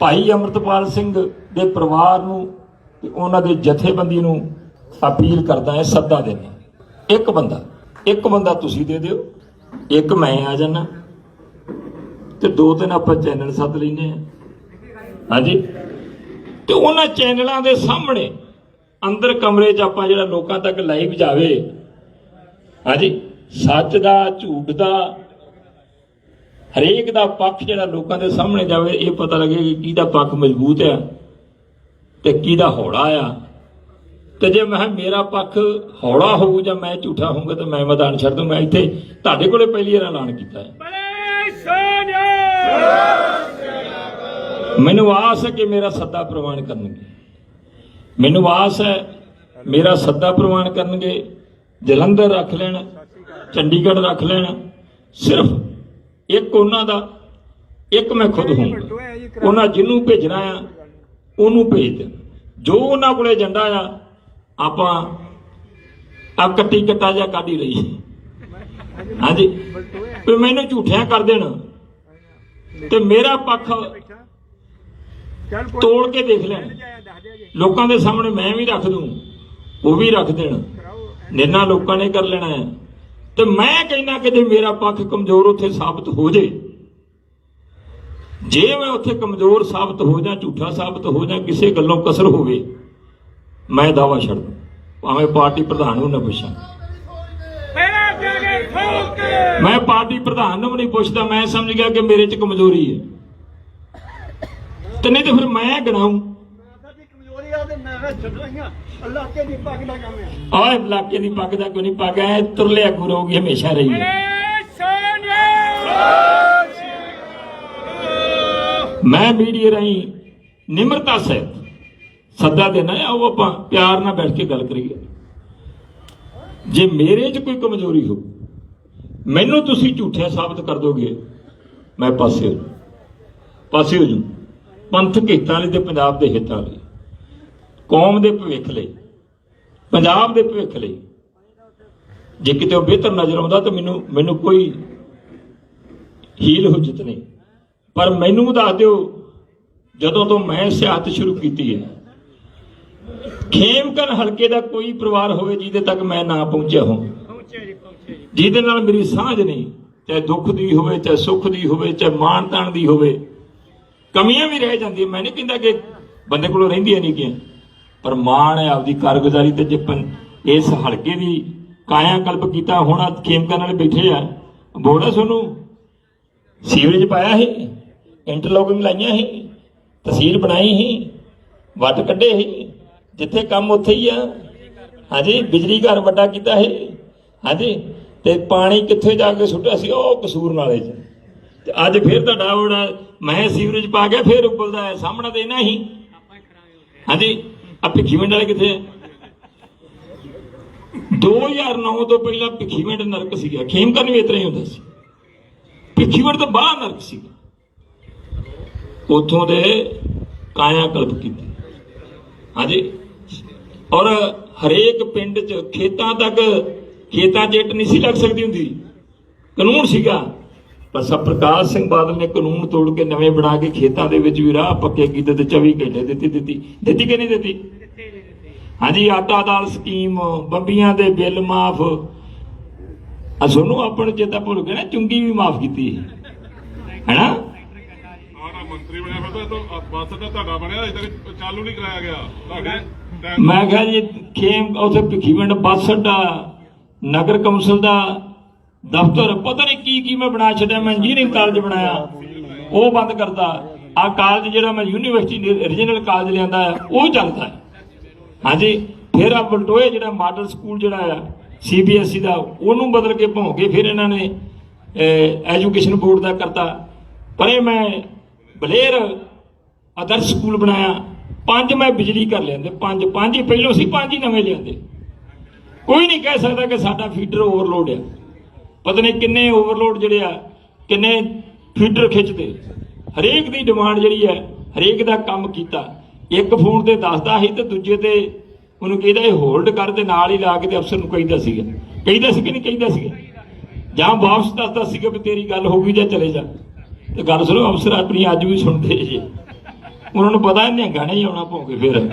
ਭਾਈ ਅਮਰਤਪਾਲ ਸਿੰਘ ਦੇ ਪਰਿਵਾਰ ਨੂੰ ਤੇ ਉਹਨਾਂ ਦੇ ਜਥੇਬੰਦੀ ਨੂੰ ਅਪੀਲ ਕਰਦਾ ਹੈ, ਸੱਦਾ ਦੇਣਾ ਇੱਕ ਬੰਦਾ ਇੱਕ ਬੰਦਾ ਤੁਸੀਂ ਦੇ ਦਿਓ, ਇੱਕ ਮੈਂ ਆ ਜਾਣਾ ਤੇ ਦੋ ਤਿੰਨ ਆਪਾਂ ਚੈਨਲ ਸੱਦ ਲੈਨੇ ਆ ਹਾਂਜੀ? ਤੇ ਉਹਨਾਂ ਚੈਨਲਾਂ ਦੇ ਸਾਹਮਣੇ ਅੰਦਰ ਕਮਰੇ 'ਚ ਆਪਾਂ ਜਿਹੜਾ ਲੋਕਾਂ ਤੱਕ ਲਾਈਵ ਜਾਵੇ, ਹਾਂਜੀ? ਸੱਚ ਦਾ, ਝੂਠ ਦਾ ਹਰੇਕ ਦਾ ਪੱਖ ਜਿਹੜਾ ਲੋਕਾਂ ਦੇ ਸਾਹਮਣੇ ਜਾਵੇ, ਇਹ ਪਤਾ ਲੱਗੇ ਕਿ ਕਿਹਦਾ ਪੱਖ ਮਜ਼ਬੂਤ ਆ ਤੇ ਕਿਹਦਾ ਹੌਲਾ ਆ। ਤੇ ਜੇ ਮੈਂ ਕਿਹਾ ਮੇਰਾ ਪੱਖ ਹੌਲਾ ਹੋਊ ਜਾਂ ਮੈਂ ਝੂਠਾ ਹੋਊਗਾ ਤਾਂ ਮੈਂ ਮੈਦਾਨ ਛੱਡ ਦੂੰ ਮੈਂ ਇੱਥੇ ਤੁਹਾਡੇ ਕੋਲੇ ਪਹਿਲੀ ਵਾਰ ਐਲਾਨ ਕੀਤਾ ਹੈ। ਮੈਨੂੰ ਆਸ ਹੈ ਕਿ ਮੇਰਾ ਸੱਦਾ ਪ੍ਰਵਾਨ ਕਰਨਗੇ। ਮੈਨੂੰ ਆਸ ਹੈ ਮੇਰਾ ਸੱਦਾ ਪ੍ਰਵਾਨ ਕਰਨਗੇ। ਜਲੰਧਰ ਰੱਖ ਲੈਣ, ਚੰਡੀਗੜ੍ਹ ਰੱਖ ਲੈਣ, ਸਿਰਫ ਇੱਕ ਉਹਨਾਂ ਦਾ ਇੱਕ ਮੈਂ ਖੁਦ ਹੋਊਂਗਾ। ਉਹਨਾਂ ਜਿਹਨੂੰ ਭੇਜਣਾ ਆ ਉਹਨੂੰ ਭੇਜ ਦੇਣ ਜੋ ਉਹਨਾਂ ਕੋਲੇ ਏਜੰਡਾ ਆ ਆਪਾਂ ਆ ਕੱਟੀ ਕੱਟਾ ਜਿਹਾ ਕੱਢ ਹੀ ਲਈ ਹਾਂਜੀ। ਵੀ ਮੈਨੂੰ ਝੂਠਿਆਂ ਕਰ ਦੇਣ। ਤੇ ਮੇਰਾ ਪੱਖ ਤੋੜ ਕੇ ਦੇਖ ਲੈਣ। ਜੀ ਲੋਕਾਂ ਦੇ ਸਾਹਮਣੇ ਮੈਂ ਵੀ ਰੱਖ ਦੂੰ ਉਹ ਵੀ ਰੱਖ ਦੇਣ। ਨਿਰਣਾ ਲੋਕਾਂ ਨੇ ਕਰ ਲੈਣਾ ਹੈ ਤੇ ਮੈਂ ਕਹਿੰਦਾ ਕਿ ਜੇ ਮੇਰਾ ਪੱਖ ਕਮਜ਼ੋਰ ਉੱਥੇ ਸਾਬਤ ਹੋ ਜੇ। ਜੇ ਮੈਂ ਉੱਥੇ ਕਮਜ਼ੋਰ ਸਾਬਤ ਹੋ ਜਾਂ ਝੂਠਾ ਸਾਬਤ ਹੋ ਜਾਂ ਕਿਸੇ ਗੱਲੋਂ ਕਸਰ ਹੋਵੇ ਮੈਂ ਦਾਵਾ ਛੱਡ ਦੂੰ। ਭਾਵੇਂ ਪਾਰਟੀ ਪ੍ਰਧਾਨ ਨੂੰ ਨਾ ਪੁੱਛਾਂ। ਮੈਂ ਪਾਰਟੀ ਪ੍ਰਧਾਨ ਨੂੰ ਵੀ ਨਹੀਂ ਪੁੱਛਦਾ ਮੈਂ ਸਮਝ ਗਿਆ ਕਿ ਮੇਰੇ 'ਚ ਕਮਜ਼ੋਰੀ ਹੈ। ਤੇ ਨਹੀਂ ਤੇ ਫਿਰ ਮੈਂ ਗਣਾਉਂ ਤੇ ਮੈਂ ਕਿਹਾ ਛੱਡੋ ਹੀਆਂ ਅੱਲਾਹ ਦੀ ਪੱਗ ਦਾ ਕੰਮ ਆ ਆਏ ਇਲਾਕੇ ਦੀ ਪੱਗ ਦਾ ਕੋਈ ਨਹੀਂ ਪੱਗ? ਐ ਤੁਰਲਿਆ ਗੁਰੋਗੀ ਹਮੇਸ਼ਾ ਰਹੀ ਮੈਂ ਮੀਡੀਆ ਰਾਹੀਂ ਨਿਮਰਤਾ ਸਹਿਤ ਸੱਦਾ ਦੇਣਾ ਆ, ਉਹ ਆਪਾਂ ਪਿਆਰ ਨਾਲ ਬੈਠ ਕੇ ਗੱਲ ਕਰੀਏ। ਜੇ ਮੇਰੇ 'ਚ ਕੋਈ ਕਮਜ਼ੋਰੀ ਹੋ, ਮੈਨੂੰ ਤੁਸੀਂ ਝੂਠਿਆ ਸਾਬਤ ਕਰ ਦੋਗੇ, ਮੈਂ ਪਾਸੇ ਹੋ ਜਾਊਂ। ਪਾਸੇ ਹੋ ਜੂ ਪੰਥਕ ਹਿੱਤਾਂ ਲਈ ਤੇ ਪੰਜਾਬ ਦੇ ਹਿੱਤਾਂ ਲਈ ਕੌਮ ਦੇ ਭਵਿੱਖ ਲਈ ਪੰਜਾਬ ਦੇ ਭਵਿੱਖ ਲਈ। ਜੇ ਕਿਤੇ ਉਹ ਬਿਹਤਰ ਨਜ਼ਰ ਆਉਂਦਾ ਤਾਂ ਮੈਨੂੰ ਮੈਨੂੰ ਕੋਈ ਹੀਲ ਹੁਜਤ ਨਹੀਂ। ਪਰ ਮੈਨੂੰ ਦੱਸ ਦਿਓ ਜਦੋਂ ਤੋਂ ਮੈਂ ਸਿਆਸਤ ਸ਼ੁਰੂ ਕੀਤੀ ਹੈ ਖੇਮਕਰ ਹਲਕੇ ਦਾ ਕੋਈ ਪਰਿਵਾਰ ਹੋਵੇ ਜਿਹਦੇ ਤੱਕ ਮੈਂ ਨਾ ਪਹੁੰਚਿਆ ਹਾਂ ਜਿਹਦੇ ਨਾਲ ਮੇਰੀ ਸਾਂਝ ਨਹੀਂ ਚਾਹੇ ਦੁੱਖ ਦੀ ਹੋਵੇ ਚਾਹੇ ਸੁੱਖ ਦੀ ਹੋਵੇ ਚਾਹੇ ਮਾਣ ਤਾਣ ਦੀ ਹੋਵੇ ਕਮੀਆਂ ਵੀ ਰਹਿ ਜਾਂਦੀਆਂ। ਮੈਂ ਨਹੀਂ ਕਹਿੰਦਾ ਕਿ ਬੰਦੇ ਕੋਲੋਂ ਰਹਿੰਦੀਆਂ ਨਹੀਂ ਗਿਆ ਪਰ ਮਾਣ ਹੈ ਆਪਦੀ ਕਾਰਗੁਜ਼ਾਰੀ ਤੇ ਜੇ ਇਸ ਹਲਕੇ ਦੀ ਕਾਇਆ ਕੀਤਾ ਹੁਣ ਆਹ ਖੇਮਕਰ ਵਾਲੇ ਬੈਠੇ ਆ। ਬੋੜਾ ਤੁਹਾਨੂੰ ਸੀਵਰੇਜ ਪਾਇਆ ਸੀ, ਇੰਟਰਲੋਕਿੰਗ ਲਾਈਆਂ ਸੀ ਤਹਿਸੀਲ ਬਣਾਈ ਸੀ, ਵੱਟ ਕੱਢੇ ਸੀ, ਜਿੱਥੇ ਕੰਮ ਉੱਥੇ ਹੀ ਆ। ਹਾਂਜੀ, ਬਿਜਲੀ ਘਰ ਵੱਡਾ ਕੀਤਾ ਸੀ। ਹਾਂਜੀ, ਤੇ ਪਾਣੀ ਕਿੱਥੇ ਜਾ ਕੇ ਸੁੱਟਿਆ ਸੀ, ਉਹ ਕਸੂਰ ਨਾਲੇ 'ਚ ਤੇ ਅੱਜ ਫਿਰ ਤੁਹਾਡਾ ਉਹਦਾ ਮੈਂ ਸੀਵਰੇਜ ਪਾ ਗਿਆ, ਫਿਰ ਉਬਲਦਾ ਹੈ ਸਾਹਮਣਾ ਤੇ ਇਹਨਾਂ ਹੀ। ਹਾਂਜੀ। ਆ ਭਿੱਖੀਵਿੰਡ ਵਾਲੇ ਕਿੱਥੇ ਆ? 2009 ਤੋਂ ਪਹਿਲਾਂ ਭਿੱਖੀਵਿੰਡ ਨਰਕ ਸੀਗਾ। ਖੇਮਕਰਨ ਵੀ ਇਤਨਾ ਹੀ ਹੁੰਦਾ ਸੀ। ਭਿੱਖੀਵਿੰਡ ਤੋਂ ਬਾਹਰ ਨਰਕ ਸੀਗਾ। ਉਥੋਂ ਦੇ ਕਾਇਆ ਕਲਪ ਕੀਤੀ। ਹਾਂਜੀ। ਔਰ ਹਰੇਕ ਪਿੰਡ 'ਚ ਖੇਤਾਂ ਤੱਕ ਖੇਤਾਂ 'ਚ ਇੱਟ ਨਹੀਂ ਸੀ ਲੱਗ ਸਕਦੀ ਹੁੰਦੀ। ਕਾਨੂੰਨ ਸੀਗਾ। ਪਰ ਸਭ ਪ੍ਰਕਾਸ਼ ਸਿੰਘ ਬਾਦਲ ਨੇ ਕਾਨੂੰਨ ਤੋੜ ਕੇ ਨਵੇਂ ਬਣਾ ਕੇ ਖੇਤਾਂ ਦੇ ਵਿੱਚ ਵੀ ਰਾਹ ਪੱਕੇ ਕੀਤੇ ਤੇ 24 ਘੰਟੇ ਦਿੱਤੀ ਦਿੱਤੀ। ਦਿੱਤੀ ਕਿ ਨਹੀਂ ਦਿੱਤੀ? ਹਾਂਜੀ ਆਟਾ ਦਾਲ ਸਕੀਮ ਬੰਬੀਆਂ ਦੇ ਬਿੱਲ ਮਾਫ। ਆ ਤੁਹਾਨੂੰ ਆਪਣੇ ਚੇਤਾ ਭੁੱਲ ਗਿਆ ਨਾ ਚੁੰਗੀ ਵੀ ਮਾਫ ਕੀਤੀ। ਹੈਨਾ? ਆਣਾ ਮੰਤਰੀ ਬਣਿਆ ਫਿਰ ਤਾਂ ਬੱਸ ਤਾਂ ਤੁਹਾਡਾ ਬਣਿਆ ਅਜੇ ਤੱਕ ਚਾਲੂ ਨਹੀਂ ਕਰਾਇਆ ਗਿਆ। ਤੁਹਾਡੇ ਟਾਈਮ ਮੈਂ ਕਿਹਾ ਜੀ ਖੇਮ ਉਥੇ ਭਿੱਖੀਵਿੰਡ ਬੱਸ ਅੱਡਾ ਨਗਰ ਕੌਂਸਲ ਦਾ ਦਫ਼ਤਰ ਪਤਾ ਨਹੀਂ ਕੀ ਕੀ ਮੈਂ ਬਣਾ ਛੱਡਿਆ ਮੈਂ ਇੰਜੀਨੀਅਰਿੰਗ ਕਾਲਜ ਬਣਾਇਆ। ਉਹ ਬੰਦ ਕਰਤਾ। ਆ ਕਾਲਜ ਜਿਹੜਾ ਮੈਂ ਯੂਨੀਵਰਸਿਟੀ ਰੀਜਨਲ ਕਾਲਜ ਲਿਆਂਦਾ ਹੈ, ਉਹ ਚੱਲਦਾ ਹੈ। ਹਾਂਜੀ ਫਿਰ ਆ ਬਲਟੋਏ ਜਿਹੜਾ ਮਾਡਲ ਸਕੂਲ ਜਿਹੜਾ ਆ ਸੀਬੀਐਸਈ E ਦਾ ਉਹਨੂੰ ਬਦਲ ਕੇ ਭੌਂਕੇ ਫਿਰ ਇਹਨਾਂ ਨੇ ਐਜੂਕੇਸ਼ਨ ਬੋਰਡ ਦਾ ਕਰਤਾ। ਪਰ ਇਹ ਮੈਂ ਬਲੇਰ ਆਦਰਸ਼ ਸਕੂਲ ਬਣਾਇਆ। ਪੰਜ ਮੈਂ ਬਿਜਲੀ ਕਰ ਲਿਆਂਦੇ। ਪੰਜ ਪੰਜ ਹੀ ਪਹਿਲੋਂ ਸੀ ਪੰਜ ਹੀ ਨਵੇਂ ਲਿਆਂਦੇ। ਕੋਈ ਨਹੀਂ ਕਹਿ ਸਕਦਾ ਕਿ ਸਾਡਾ ਫੀਡਰ ਓਵਰਲੋਡ ਹੈ। ਪਤਾ ਨਹੀਂ ਕਿੰਨੇ ਓਵਰਲੋਡ ਜਿਹੜੇ ਆ, ਕਿੰਨੇ ਫੀਡਰ ਖਿੱਚਦੇ। ਹਰੇਕ ਦੀ ਡਿਮਾਂਡ ਜਿਹੜੀ ਹੈ ਹਰੇਕ ਦਾ ਕੰਮ ਕੀਤਾ। ਇੱਕ ਫੋਨ ਤੇ ਦੱਸਦਾ ਸੀ ਤੇ ਦੂਜੇ ਤੇ ਉਹਨੂੰ ਕਹਿੰਦਾ ਇਹ ਹੋਲਡ ਕਰ ਤੇ ਨਾਲ ਹੀ ਲਾ ਕੇ ਤੇ ਅਫਸਰ ਨੂੰ ਕਹਿੰਦਾ ਸੀਗਾ। ਕਹਿੰਦਾ ਸੀ ਕਿ ਨਹੀਂ ਕਹਿੰਦਾ ਸੀਗਾ? ਜਾਂ ਵਾਪਸ ਦੱਸਦਾ ਸੀਗਾ ਵੀ ਤੇਰੀ ਗੱਲ ਹੋ ਗਈ ਜਾਂ ਚਲੇ ਜਾ। ਤੇ ਗੱਲ ਸੁਣੋ, ਅਫਸਰ ਆਪਣੀ ਅੱਜ ਵੀ ਸੁਣਦੇ ਜੇ। ਉਹਨਾਂ ਨੂੰ ਪਤਾ ਹੀ ਨਹੀਂ ਹੀ ਆਉਣਾ ਭੌਂਕੇ ਫਿਰ।